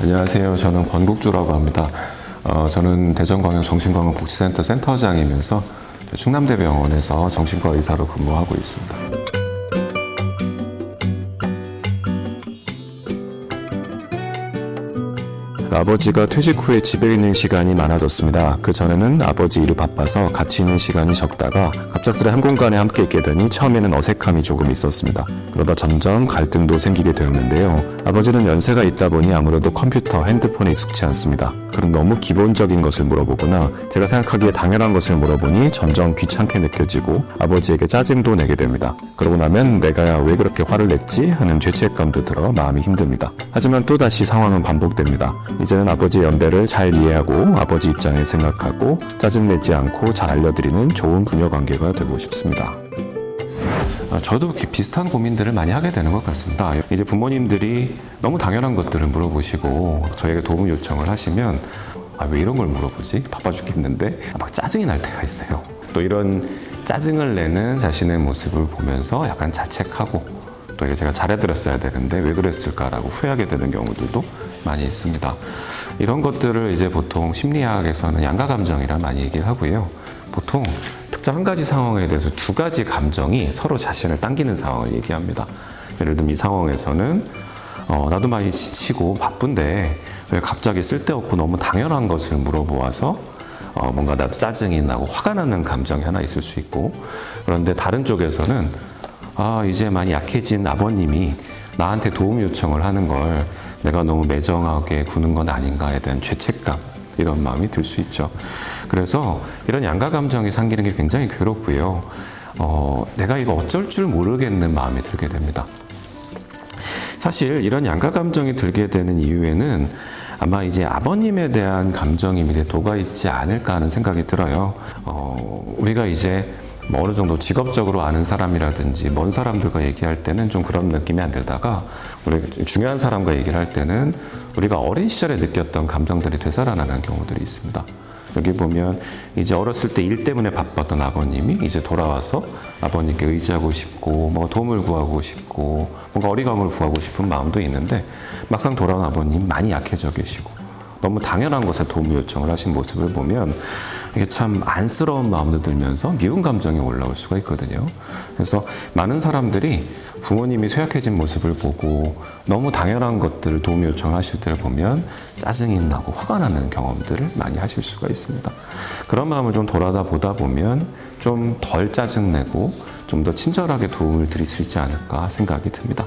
예, 안녕하세요. 저는 권국주라고 합니다. 어, 저는 대전광역 정신건강복지센터 센터장이면서 충남대병원에서 정신과 의사로 근무하고 있습니다. 아버지가 퇴직 후에 집에 있는 시간이 많아졌습니다. 그 전에는 아버지 일이 바빠서 같이 있는 시간이 적다가 갑작스레 한 공간에 함께 있게 되니 처음에는 어색함이 조금 있었습니다. 그러다 점점 갈등도 생기게 되었는데요. 아버지는 연세가 있다 보니 아무래도 컴퓨터, 핸드폰에 익숙치 않습니다. 그런 너무 기본적인 것을 물어보거나 제가 생각하기에 당연한 것을 물어보니 점점 귀찮게 느껴지고 아버지에게 짜증도 내게 됩니다. 그러고 나면 내가 왜 그렇게 화를 냈지 하는 죄책감도 들어 마음이 힘듭니다. 하지만 또다시 상황은 반복됩니다. 이제는 아버지의 연배를 잘 이해하고 아버지 입장을 생각하고 짜증내지 않고 잘 알려드리는 좋은 부녀 관계가 되고 싶습니다. 어, 저도 비슷한 고민들을 많이 하게 되는 것 같습니다. 이제 부모님들이 너무 당연한 것들을 물어보시고 저에게 도움 요청을 하시면 아, 왜 이런 걸 물어보지? 바빠 죽겠는데 아, 막 짜증이 날 때가 있어요. 또 이런 짜증을 내는 자신의 모습을 보면서 약간 자책하고 또 이게 제가 잘해드렸어야 되는데 왜 그랬을까라고 후회하게 되는 경우들도 많이 있습니다. 이런 것들을 이제 보통 심리학에서는 양가 감정이라 많이 얘기를 하고요. 보통 특정 한 가지 상황에 대해서 두 가지 감정이 서로 자신을 당기는 상황을 얘기합니다. 예를 들면 이 상황에서는 어, 나도 많이 지치고 바쁜데 왜 갑자기 쓸데없고 너무 당연한 것을 물어보아서 어, 뭔가 나도 짜증이 나고 화가 나는 감정이 하나 있을 수 있고 그런데 다른 쪽에서는 아 이제 많이 약해진 아버님이 나한테 도움 요청을 하는 걸 내가 너무 매정하게 구는 건 아닌가에 대한 죄책감 이런 마음이 들 수 있죠. 그래서 이런 양가 감정이 생기는 게 굉장히 괴롭고요. 어, 내가 이거 어쩔 줄 모르겠는 마음이 들게 됩니다. 사실 이런 양가 감정이 들게 되는 이유에는 아마 이제 아버님에 대한 감정이 밑에 도가 있지 않을까 하는 생각이 들어요. 어, 우리가 이제 뭐 어느 정도 직업적으로 아는 사람이라든지 먼 사람들과 얘기할 때는 좀 그런 느낌이 안 들다가 우리 중요한 사람과 얘기를 할 때는 우리가 어린 시절에 느꼈던 감정들이 되살아나는 경우들이 있습니다. 여기 보면 이제 어렸을 때 일 때문에 바빴던 아버님이 이제 돌아와서 아버님께 의지하고 싶고 뭐 도움을 구하고 싶고 뭔가 어리광을 구하고 싶은 마음도 있는데 막상 돌아온 아버님 많이 약해져 계시고 너무 당연한 것에 도움 요청을 하신 모습을 보면 이게 참 안쓰러운 마음도 들면서 미운 감정이 올라올 수가 있거든요. 그래서 많은 사람들이 부모님이 쇠약해진 모습을 보고 너무 당연한 것들을 도움 요청하실 때를 보면 짜증이 나고 화가 나는 경험들을 많이 하실 수가 있습니다. 그런 마음을 좀 돌아다 보다 보면 좀 덜 짜증내고 좀 더 친절하게 도움을 드릴 수 있지 않을까 생각이 듭니다.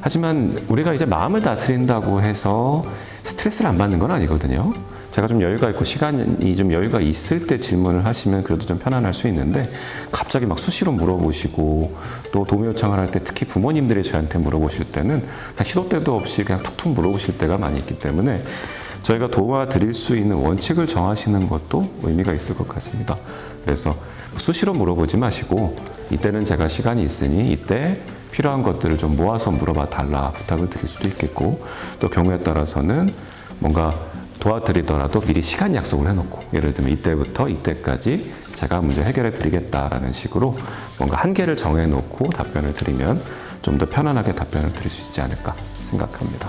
하지만 우리가 이제 마음을 다스린다고 해서 스트레스를 안 받는 건 아니거든요. 제가 좀 여유가 있고 시간이 좀 여유가 있을 때 질문을 하시면 그래도 좀 편안할 수 있는데 갑자기 막 수시로 물어보시고 또 도움 요청을 할 때 특히 부모님들이 저한테 물어보실 때는 그냥 시도 때도 없이 그냥 툭툭 물어보실 때가 많이 있기 때문에 저희가 도와드릴 수 있는 원칙을 정하시는 것도 의미가 있을 것 같습니다. 그래서 수시로 물어보지 마시고 이때는 제가 시간이 있으니 이때 필요한 것들을 좀 모아서 물어봐 달라 부탁을 드릴 수도 있겠고 또 경우에 따라서는 뭔가 도와드리더라도 미리 시간 약속을 해놓고 예를 들면 이때부터 이때까지 제가 문제 해결해 드리겠다라는 식으로 뭔가 한계를 정해놓고 답변을 드리면 좀 더 편안하게 답변을 드릴 수 있지 않을까 생각합니다.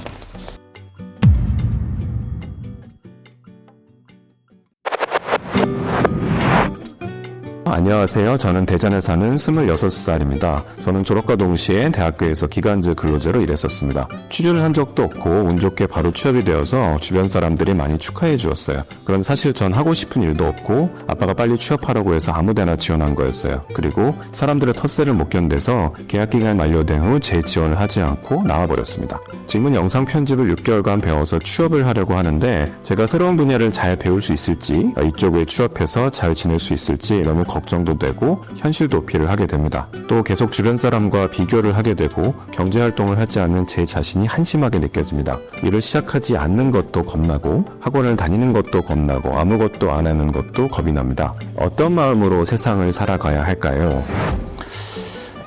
안녕하세요. 저는 대전에 사는 26살입니다. 저는 졸업과 동시에 대학교에서 기간제 근로제로 일했었습니다. 취준을 한 적도 없고 운 좋게 바로 취업이 되어서 주변 사람들이 많이 축하해 주었어요. 그럼 사실 전 하고 싶은 일도 없고 아빠가 빨리 취업하라고 해서 아무데나 지원한 거였어요. 그리고 사람들의 텃세를 못 견뎌서 계약 기간 만료된 후 재지원을 하지 않고 나와버렸습니다. 지금은 영상 편집을 6개월간 배워서 취업을 하려고 하는데 제가 새로운 분야를 잘 배울 수 있을지 이쪽에 취업해서 잘 지낼 수 있을지 너무 걱정 도 되고 현실 도피를 하게 됩니다. 또 계속 주변 사람과 비교를 하게 되고 경제 활동을 하지 않는 제 자신이 한심하게 느껴집니다. 일을 시작하지 않는 것도 겁나고 학원을 다니는 것도 겁나고 아무것도 안 하는 것도 겁이 납니다. 어떤 마음으로 세상을 살아가야 할까요?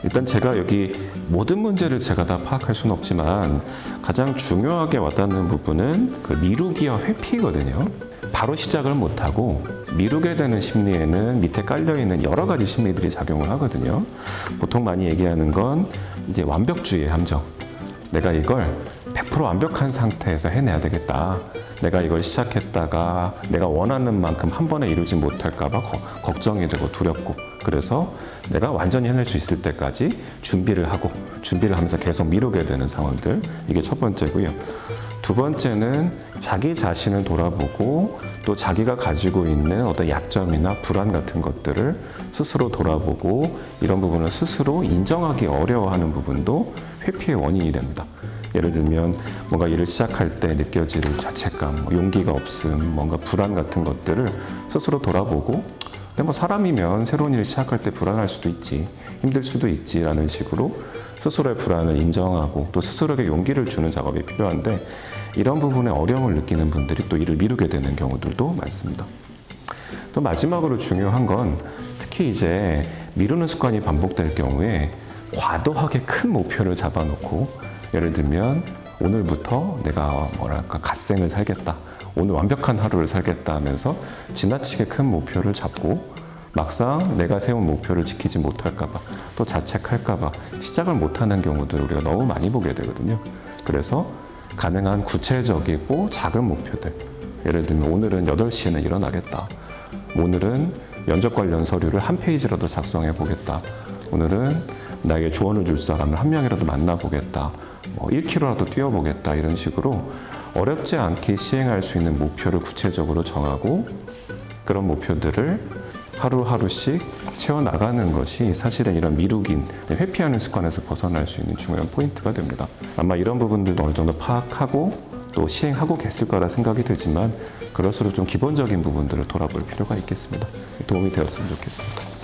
일단 제가 여기 모든 문제를 제가 다 파악할 수는 없지만 가장 중요하게 와닿는 부분은 그 미루기와 회피거든요. 바로 시작을 못하고 미루게 되는 심리에는 밑에 깔려있는 여러 가지 심리들이 작용을 하거든요. 보통 많이 얘기하는 건 이제 완벽주의의 함정. 내가 이걸 100% 완벽한 상태에서 해내야 되겠다. 내가 이걸 시작했다가 내가 원하는 만큼 한 번에 이루지 못할까봐 거- 걱정이 되고 두렵고 그래서 내가 완전히 해낼 수 있을 때까지 준비를 하고 준비를 하면서 계속 미루게 되는 상황들 이게 첫 번째고요. 두 번째는 자기 자신을 돌아보고 또 자기가 가지고 있는 어떤 약점이나 불안 같은 것들을 스스로 돌아보고 이런 부분을 스스로 인정하기 어려워하는 부분도 회피의 원인이 됩니다. 예를 들면 뭔가 일을 시작할 때 느껴질 자책감, 뭐 용기가 없음, 뭔가 불안 같은 것들을 스스로 돌아보고 근데 뭐 사람이면 새로운 일을 시작할 때 불안할 수도 있지, 힘들 수도 있지라는 식으로 스스로의 불안을 인정하고 또 스스로에게 용기를 주는 작업이 필요한데 이런 부분에 어려움을 느끼는 분들이 또 일을 미루게 되는 경우들도 많습니다. 또 마지막으로 중요한 건 특히 이제 미루는 습관이 반복될 경우에 과도하게 큰 목표를 잡아놓고 예를 들면 오늘부터 내가 뭐랄까 갓생을 살겠다. 오늘 완벽한 하루를 살겠다 하면서 지나치게 큰 목표를 잡고 막상 내가 세운 목표를 지키지 못할까봐 또 자책할까봐 시작을 못하는 경우들 우리가 너무 많이 보게 되거든요. 그래서 가능한 구체적이고 작은 목표들 예를 들면 오늘은 8시에는 일어나겠다. 오늘은 면접 관련 서류를 한 페이지라도 작성해 보겠다. 오늘은 나에게 조언을 줄 사람을 한 명이라도 만나보겠다. 뭐 1km라도 뛰어보겠다. 이런 식으로 어렵지 않게 시행할 수 있는 목표를 구체적으로 정하고 그런 목표들을 하루하루씩 채워나가는 것이 사실은 이런 미루긴, 회피하는 습관에서 벗어날 수 있는 중요한 포인트가 됩니다. 아마 이런 부분들도 어느 정도 파악하고 또 시행하고 계실 거라 생각이 되지만 그럴수록 좀 기본적인 부분들을 돌아볼 필요가 있겠습니다. 도움이 되었으면 좋겠습니다.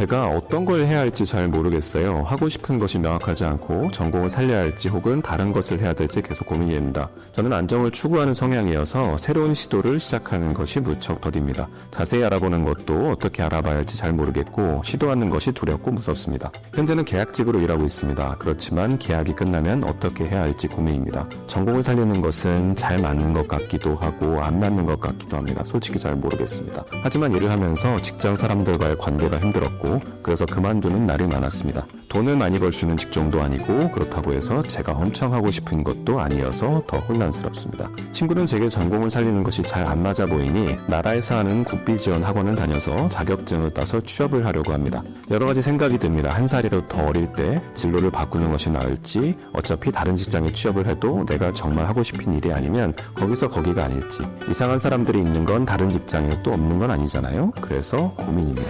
제가 어떤 걸 해야 할지 잘 모르겠어요. 하고 싶은 것이 명확하지 않고 전공을 살려야 할지 혹은 다른 것을 해야 될지 계속 고민이 됩니다. 저는 안정을 추구하는 성향이어서 새로운 시도를 시작하는 것이 무척 더딥니다. 자세히 알아보는 것도 어떻게 알아봐야 할지 잘 모르겠고 시도하는 것이 두렵고 무섭습니다. 현재는 계약직으로 일하고 있습니다. 그렇지만 계약이 끝나면 어떻게 해야 할지 고민입니다. 전공을 살리는 것은 잘 맞는 것 같기도 하고 안 맞는 것 같기도 합니다. 솔직히 잘 모르겠습니다. 하지만 일을 하면서 직장 사람들과의 관계가 힘들었고 그래서 그만두는 날이 많았습니다. 돈을 많이 벌 수 있는 직종도 아니고 그렇다고 해서 제가 엄청 하고 싶은 것도 아니어서 더 혼란스럽습니다. 친구는 제게 전공을 살리는 것이 잘 안 맞아 보이니 나라에서 하는 국비 지원 학원을 다녀서 자격증을 따서 취업을 하려고 합니다. 여러 가지 생각이 듭니다. 한 살이라도 더 어릴 때 진로를 바꾸는 것이 나을지 어차피 다른 직장에 취업을 해도 내가 정말 하고 싶은 일이 아니면 거기서 거기가 아닐지 이상한 사람들이 있는 건 다른 직장에 또 없는 건 아니잖아요. 그래서 고민입니다.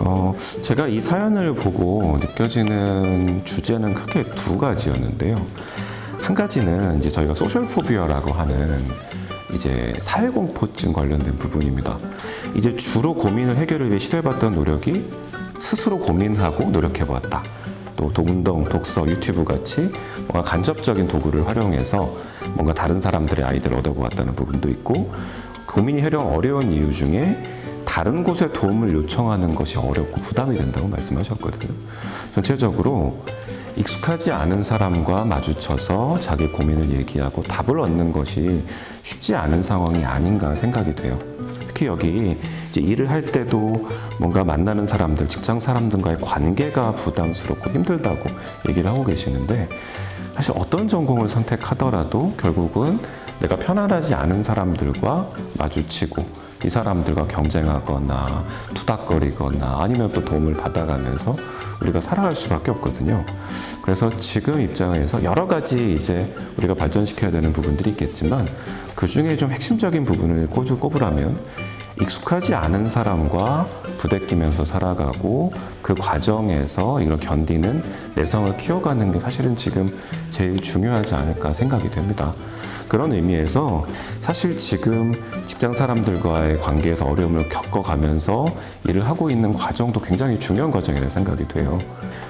어, 제가 이 사연을 보고 느껴지는 주제는 크게 두 가지였는데요. 한 가지는 이제 저희가 소셜 포비아라고 하는 이제 사회공포증 관련된 부분입니다. 이제 주로 고민을 해결을 위해 시도해봤던 노력이 스스로 고민하고 노력해보았다. 또 도운동, 독서, 유튜브 같이 뭔가 간접적인 도구를 활용해서 뭔가 다른 사람들의 아이디어를 얻어보았다는 부분도 있고 고민이 해령 어려운 이유 중에 다른 곳에 도움을 요청하는 것이 어렵고 부담이 된다고 말씀하셨거든요. 전체적으로 익숙하지 않은 사람과 마주쳐서 자기 고민을 얘기하고 답을 얻는 것이 쉽지 않은 상황이 아닌가 생각이 돼요. 특히 여기 일을 할 때도 뭔가 만나는 사람들, 직장 사람들과의 관계가 부담스럽고 힘들다고 얘기를 하고 계시는데 사실 어떤 전공을 선택하더라도 결국은 내가 편안하지 않은 사람들과 마주치고 이 사람들과 경쟁하거나 투닥거리거나 아니면 또 도움을 받아가면서 우리가 살아갈 수밖에 없거든요. 그래서 지금 입장에서 여러 가지 이제 우리가 발전시켜야 되는 부분들이 있겠지만 그 중에 좀 핵심적인 부분을 꼽으, 꼽으라면 익숙하지 않은 사람과 부대끼면서 살아가고 그 과정에서 이걸 견디는 내성을 키워가는 게 사실은 지금 제일 중요하지 않을까 생각이 됩니다. 그런 의미에서 사실 지금 직장 사람들과의 관계에서 어려움을 겪어가면서 일을 하고 있는 과정도 굉장히 중요한 과정이라고 생각이 돼요.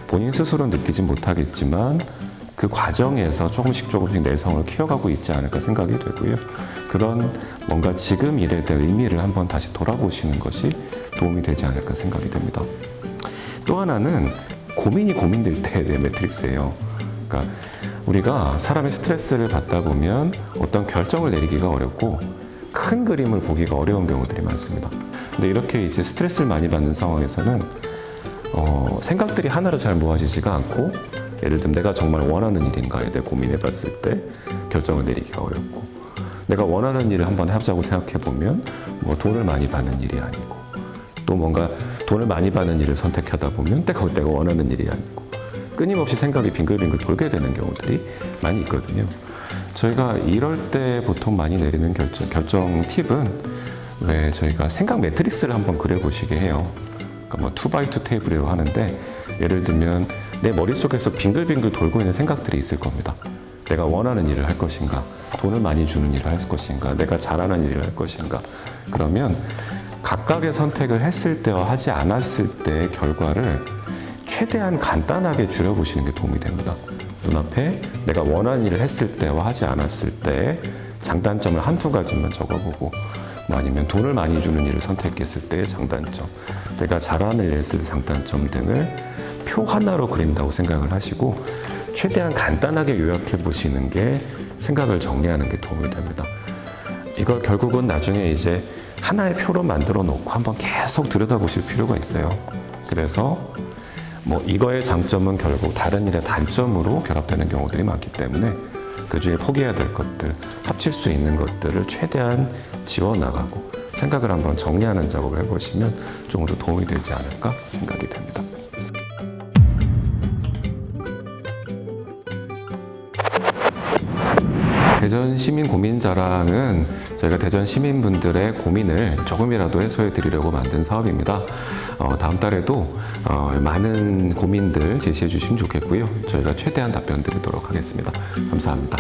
본인 스스로 느끼진 못하겠지만 그 과정에서 조금씩 조금씩 내성을 키워가고 있지 않을까 생각이 되고요. 그런 뭔가 지금 일에 대한 의미를 한번 다시 돌아보시는 것이 도움이 되지 않을까 생각이 됩니다. 또 하나는 고민이 고민될 때에 매트릭스예요. 그러니까 우리가 사람의 스트레스를 받다 보면 어떤 결정을 내리기가 어렵고 큰 그림을 보기가 어려운 경우들이 많습니다. 근데 이렇게 이제 스트레스를 많이 받는 상황에서는 어, 생각들이 하나로 잘 모아지지가 않고 예를 들면 내가 정말 원하는 일인가에 대해 고민해 봤을 때 결정을 내리기가 어렵고 내가 원하는 일을 한번 해보자고 생각해 보면 뭐 돈을 많이 받는 일이 아니고 또 뭔가 돈을 많이 받는 일을 선택하다 보면 내가 내가 원하는 일이 아니고 끊임없이 생각이 빙글빙글 돌게 되는 경우들이 많이 있거든요. 저희가 이럴 때 보통 많이 내리는 결정, 결정 팁은 왜 저희가 생각 매트릭스를 한번 그려보시게 해요. 그러니까 뭐 2x2 테이블이라고 하는데 예를 들면 내 머릿속에서 빙글빙글 돌고 있는 생각들이 있을 겁니다. 내가 원하는 일을 할 것인가, 돈을 많이 주는 일을 할 것인가, 내가 잘하는 일을 할 것인가. 그러면 각각의 선택을 했을 때와 하지 않았을 때의 결과를 최대한 간단하게 줄여보시는 게 도움이 됩니다. 눈앞에 내가 원하는 일을 했을 때와 하지 않았을 때 장단점을 한두 가지만 적어보고 뭐 아니면 돈을 많이 주는 일을 선택했을 때의 장단점, 내가 잘하는 일을 했을 때 장단점 등을 표 하나로 그린다고 생각을 하시고 최대한 간단하게 요약해 보시는 게 생각을 정리하는 게 도움이 됩니다. 이걸 결국은 나중에 이제 하나의 표로 만들어 놓고 한번 계속 들여다보실 필요가 있어요. 그래서 뭐 이거의 장점은 결국 다른 일의 단점으로 결합되는 경우들이 많기 때문에 그 중에 포기해야 될 것들, 합칠 수 있는 것들을 최대한 지워나가고 생각을 한번 정리하는 작업을 해보시면 조금 더 도움이 되지 않을까 생각이 됩니다. 대전 시민 고민 자랑은 저희가 대전 시민분들의 고민을 조금이라도 해소해 드리려고 만든 사업입니다. 어, 다음 달에도 어, 많은 고민들 제시해 주시면 좋겠고요. 저희가 최대한 답변 드리도록 하겠습니다. 감사합니다.